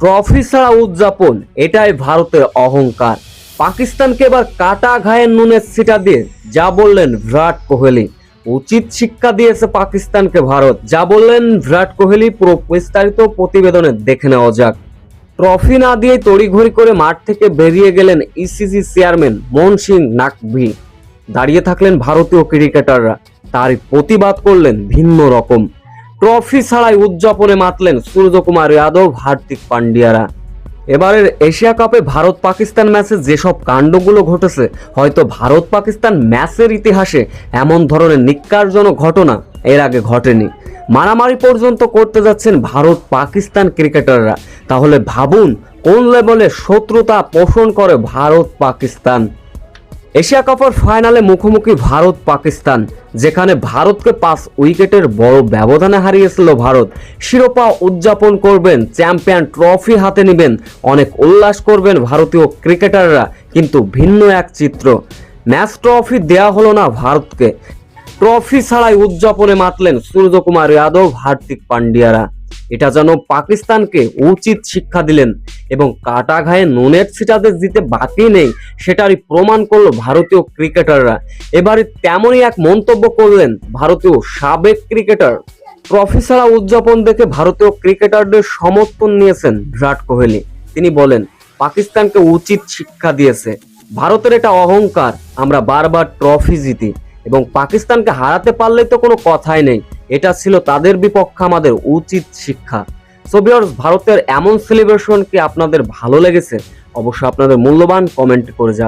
Trophy ছাড়া উদযাপন, এটাই ভারতের অহংকার। পাকিস্তানকে এবার কাটা ঘায়ের নুনের সিটা দিয়ে, যা বললেন বিরাট কোহলি। উচিত শিক্ষা দিয়েছে পাকিস্তানকে ভারত। যা বললেন বিরাট কোহলি, পুরো বিস্তারিত প্রতিবেদনে দেখে নেওয়া যাক। ট্রফি না দিয়ে তড়িঘড়ি করে মাঠ থেকে বেরিয়ে গেলেন ইসিসি চেয়ারম্যান মোহন সিং নাকভি। দাঁড়িয়ে থাকলেন ভারতীয় ক্রিকেটাররা। তারই প্রতিবাদ করলেন ভিন্ন রকম। ট্রফি ছাড়াই উদযাপনে মাতলেন সূর্যকুমার যাদব, হার্দিক পান্ডিয়ারা। এবারের এশিয়া কাপে ভারত পাকিস্তান ম্যাচে যেসব কাণ্ডগুলো ঘটেছে, হয়তো ভারত পাকিস্তান ম্যাচের ইতিহাসে এমন ধরনের নিক্কারজনক ঘটনা এর আগে ঘটেনি। মারামারি পর্যন্ত করতে যাচ্ছেন ভারত পাকিস্তান ক্রিকেটাররা। তাহলে ভাবুন, কোন লেভেলে শত্রুতা পোষণ করে ভারত পাকিস্তান এশিয়া কাপের ফাইনালে মুখোমুখি ভারত পাকিস্তান, যেখানে ভারতকে পাঁচ উইকেটের বড় ব্যবধানে হারিয়েছিল ভারত। শিরোপা উদযাপন করবেন, চ্যাম্পিয়ন ট্রফি হাতে নেবেন, অনেক উল্লাস করবেন ভারতীয় ক্রিকেটাররা, কিন্তু ভিন্ন এক চিত্র। ম্যাচ ট্রফি দেয়া হলো না ভারতকে। ট্রফি ছাড়াই উদযাপনে মাতলেন সূর্যকুমার যাদব, হার্দিক পান্ডিয়ারা। এটা যেন পাকিস্তানকে উচিত শিক্ষা দিলেন এবং কাটা ঘায়ে নুনের ছিটাতে দিতে বাকি নেই, সেটারই প্রমাণ করল ভারতীয় ক্রিকেটাররা। এবারে তেমনই এক মন্তব্য করলেন ভারতীয় সাবেক ক্রিকেটার। ট্রফি ছাড়া উদযাপন দেখে ভারতীয় ক্রিকেটারদের সমর্থন নিয়েছেন বিরাট কোহলি। তিনি বলেন, পাকিস্তানকে উচিত শিক্ষা দিয়েছে। ভারতের এটা অহংকার, আমরা বারবার ট্রফি জিতি এবং পাকিস্তানকে হারাতে পারলে তো কোনো কথাই নেই। এটা ছিল তাদের বিপক্ষে আমাদের উচিত শিক্ষা। সো ভিউয়ার্স, ভারতের এমন সেলিব্রেশন কি আপনাদের ভালো লেগেছে? অবশ্যই আপনাদের মূল্যবান কমেন্ট করে যান